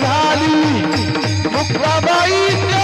झाली. मुक्ताबाई